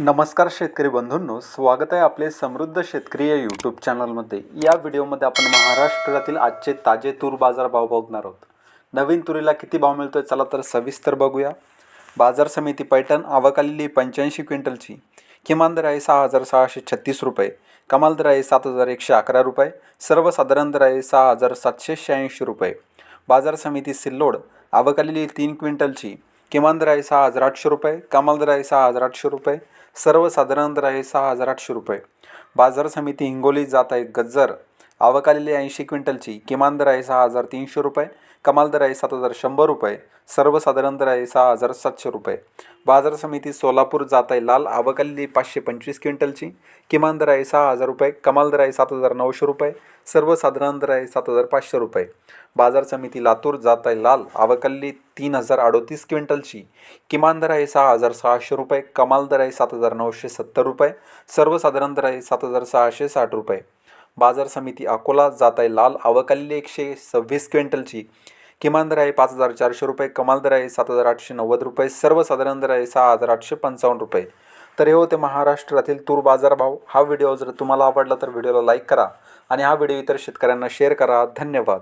नमस्कार शेतकरी बंधूंनो स्वागत आहे आपले समृद्ध शेतकरी या यूट्यूब चॅनलमध्ये या व्हिडिओमध्ये आपण महाराष्ट्रातील आजचे ताजे तूर बाजार भाव बघणार आहोत. नवीन तुरीला किती भाव मिळतोय चला तर सविस्तर बघूया. बाजार समिती पैठण आवक आलेली पंच्याऐंशी क्विंटलची. किमान दर आहे सहा हजार सहाशे छत्तीस रुपये. कमाल दर आहे सात हजार एकशे अकरा रुपये. सर्वसाधारण दर आहे सहा हजार सातशे शहाऐंशी रुपये. बाजार समिती सिल्लोड आवक आलेली तीन क्विंटलची. किमान दर आहे सहा हजार आठशे रुपये कमाल दर आहे सहा हजार आठशे रुपये सर्वसाधारण दर आहे सहा हजार आठशे रुपये. बाजार समिती हिंगोली जात आहे गज्जर. आवक ऐंशी क्विंटलची. किमान दर आहे सहा हजार तीनशे रुपये कमाल दर आहे सात हजार शंभर रुपये सर्वसाधारण दर आहे सहा हजार सातशे रुपये. बाजार समिती सोलापूर जात आहे लाल आवक पाचशे पंचवीस क्विंटलची. किमान दर आहे सहा हजार रुपये कमाल दर आहे सात हजार नऊशे रुपये सर्वसाधारण दर आहे सात हजार पाचशे रुपये. बाजार समिती लातूर जात आहे लाल आवक तीन हजार अडोतीस क्विंटलची. किमान दर आहे सहा हजार सहाशे रुपये कमाल दर आहे सात हजार नऊशे सत्तर रुपये सर्वसाधारण दर आहे सात हजार सहाशे साठ रुपये. बाजार समिती अकोला जात आहे. लाल आवक आलेली एकशे सव्वीस क्विंटलची. किमान दर आहे पाच हजार चारशे रुपये कमाल दर आहे सात हजार आठशे नव्वद रुपये सर्वसाधारण दर आहे सहा हजार आठशे पंचावन्न रुपये. तर हे होते महाराष्ट्रातील तूर बाजारभाव. हा व्हिडिओ जर तुम्हाला आवडला तर व्हिडिओला लाईक करा आणि हा व्हिडिओ इतर शेतकऱ्यांना शेअर करा. धन्यवाद.